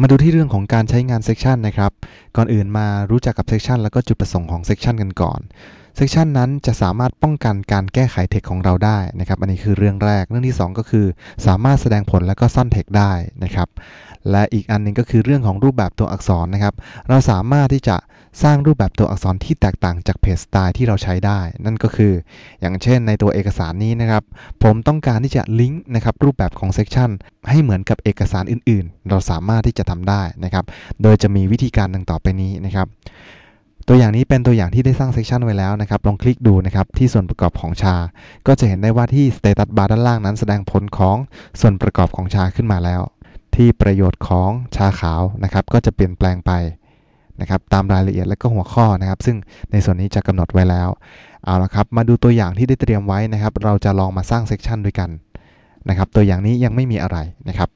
มาดูที่เรื่องของการใช้งานเซกชันนะครับ ก่อนอื่นมารู้จักกับเซกชันแล้วก็จุดประสงค์ของเซกชันกันก่อน เซกชันนั้นจะสามารถป้องกันการแก้ไขเทคของเราได้นะครับ อันนี้คือเรื่องแรก เรื่องที่ 2 ก็คือ สามารถแสดงผลแล้วก็ซ่อนเทคได้นะครับ และอีกอันหนึงก็คือเรื่องของรูปแบบตัวอักษรนะครับ เราสามารถที่จะ สร้างรูปแบบตัวอักษรที่แตกต่างจากเพจสไตล์ที่เราใช้ได้ นั่นก็คือ อย่างเช่นในตัวเอกสารนี้นะครับ ผมต้องการที่จะลิงก์นะครับรูปแบบของ section ให้เหมือนกับเอกสารอื่นๆ เราสามารถที่จะทำได้นะครับ โดยจะมีวิธีการดังต่อไปนี้นะครับตัวอย่างนี้เป็นตัวอย่างที่ได้สร้าง section ไว้แล้วนะครับ ลองคลิกดูนะครับที่ส่วนประกอบของชา ก็จะเห็นได้ว่าที่ status bar ด้านล่างนั้นแสดงผลของส่วนประกอบของชาขึ้นมาแล้ว ที่ประโยชน์ของชาขาวนะครับ ก็จะเปลี่ยนแปลงไป นะครับตามรายละเอียดและก็หัวข้อนะครับ ซึ่งในส่วนนี้จะกำหนดไว้แล้วเอาละครับมาดูตัวอย่างที่ได้เตรียมไว้นะครับ เราจะลองมาสร้าง section ด้วยกันนะครับ ตัวอย่างนี้ยังไม่มีอะไรนะครับ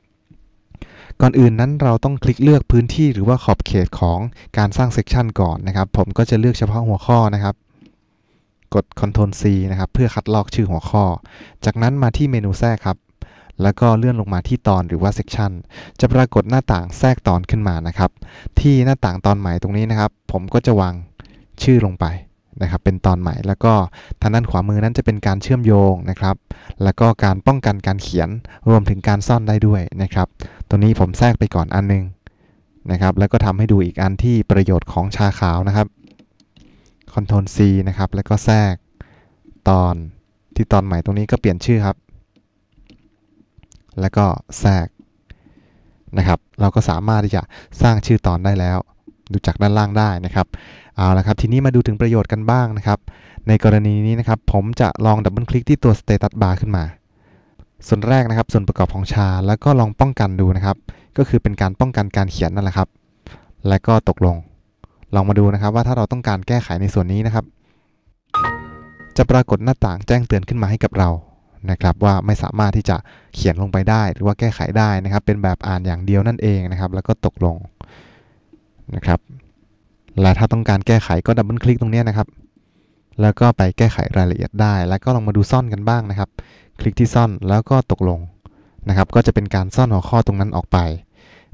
ก่อนอื่นนั้นเราต้องคลิกเลือกพื้นที่หรือว่าขอบเขตของการสร้าง section ก่อนนะครับ ผมก็จะเลือกเฉพาะหัวข้อนะครับ กด Ctrl C นะครับเพื่อคัดลอกชื่อหัวข้อ จากนั้นมาที่เมนูแทรกครับ แล้วก็เลื่อนลงมาที่ตอนหรือว่า section จะปรากฏหน้าต่างแทรกตอนขึ้นมานะครับ ที่หน้าต่างตอนใหม่ตรงนี้นะครับ ผมก็จะวางชื่อลงไปนะครับ เป็นตอนใหม่แล้วก็ทางด้านขวามือนั้นจะเป็นการเชื่อมโยงนะครับ แล้วก็การป้องกันการเขียนรวมถึงการซ่อนได้ด้วยนะครับ ตัวนี้ผมแทรกไปก่อนอันหนึงนะครับ แล้วก็ทำให้ดูอีกอันที่ประโยชน์ของชาขาวนะครับ Ctrl C นะครับ แล้วก็แทรกตอนที่ตอนใหม่ตรงนี้ก็เปลี่ยนชื่อครับ แล้วก็แทรกนะครับ เราก็สามารถที่จะสร้างชื่อตอนได้แล้ว ดูจากด้านล่างได้นะครับ เอาละครับ ทีนี้มาดูถึงประโยชน์กันบ้างนะครับ ในกรณีนี้นะครับ ผมจะลองดับเบิลคลิกที่ตัว Status Bar ขึ้นมา ส่วนแรกนะครับ ส่วนประกอบของชา แล้วก็ลองป้องกันดูนะครับ ก็คือเป็นการป้องกันการเขียนนั่นแหละครับ และก็ตกลง ลองมาดูนะครับว่าถ้าเราต้องการแก้ไขในส่วนนี้นะครับ จะปรากฏหน้าต่างแจ้งเตือนขึ้นมาให้กับเรา นะครับว่าไม่สามารถที่จะเขียนลงไปได้ หรือว่าแก้ไขได้นะครับ เป็นแบบอ่านอย่างเดียวนั่นเองนะครับ แล้วก็ตกลงนะครับและถ้าต้องการแก้ไขก็ดับเบิลคลิกตรงนี้นะครับ แล้วก็ไปแก้ไขรายละเอียดได้ แล้วก็ลองมาดูซ่อนกันบ้างนะครับ คลิกที่ซ่อนแล้วก็ตกลงนะครับ ก็จะเป็นการซ่อนหัวข้อตรงนั้นออกไป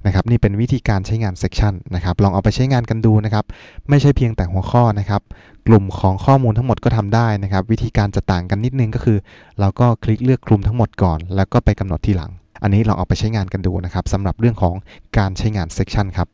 นะครับนี่เป็นวิธีการใช้งานเซกชันนะครับลองเอาไปใช้งานกันดูนะครับไม่ใช่เพียงแต่หัวข้อนะครับกลุ่มของข้อมูลทั้งหมดก็ทำได้นะครับวิธีการจะต่างกันนิดนึงก็คือ เราก็คลิกเลือกกลุ่มทั้งหมดก่อน แล้วก็ไปกำหนดทีหลัง อันนี้ลองเอาไปใช้งานกันดูนะครับสำหรับเรื่องของการใช้งานเซกชันครับ